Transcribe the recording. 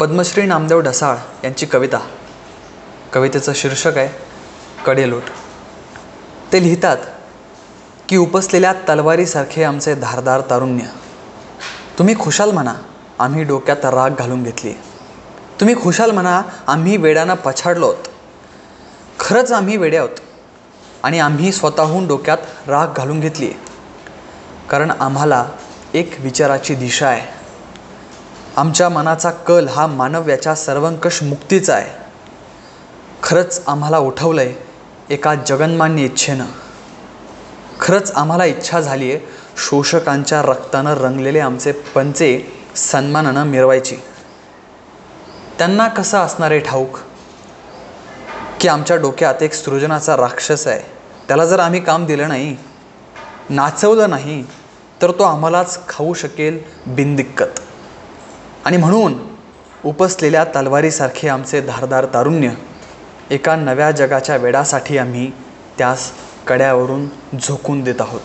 पद्मश्री नामदेव ढसाळ यांची कविता. कवितेचं शीर्षक आहे कडेलोट ते लिहितात की उपसलेल्या तलवारीसारखे आमचे धारदार तारुण्य. तुम्ही खुशाल म्हणा आम्ही डोक्यात राग घालून घेतली. तुम्ही खुशाल म्हणा आम्ही वेड्यानं पछाडलोत. खरंच आम्ही वेडे आहोत आणि आम्ही स्वतःहून डोक्यात राग घालून घेतली. कारण आम्हाला एक विचाराची दिशा आहे. आमच्या मनाचा कल हा मानव्याच्या सर्वंकष मुक्तीचा आहे. खरंच आम्हाला उठवलं आहे एका जगन्मान्य इच्छेनं. खरंच आम्हाला इच्छा झाली आहे शोषकांच्या रक्तानं रंगलेले आमचे पंचे सन्मानानं मिरवायची. त्यांना कसं असणार आहे ठाऊक? की आमच्या डोक्यात एक सृजनाचा राक्षस आहे. त्याला जर आम्ही काम दिलं नाही नाचवलं नाही तर तो आम्हालाच खाऊ शकेल बिनदिक्कत. आणि म्हणून उपसलेल्या तलवारीसारखे आमचे धारदार तारुण्य एका नव्या जगाच्या वेडासाठी आम्ही त्यास कड्यावरून झोकून देत आहोत.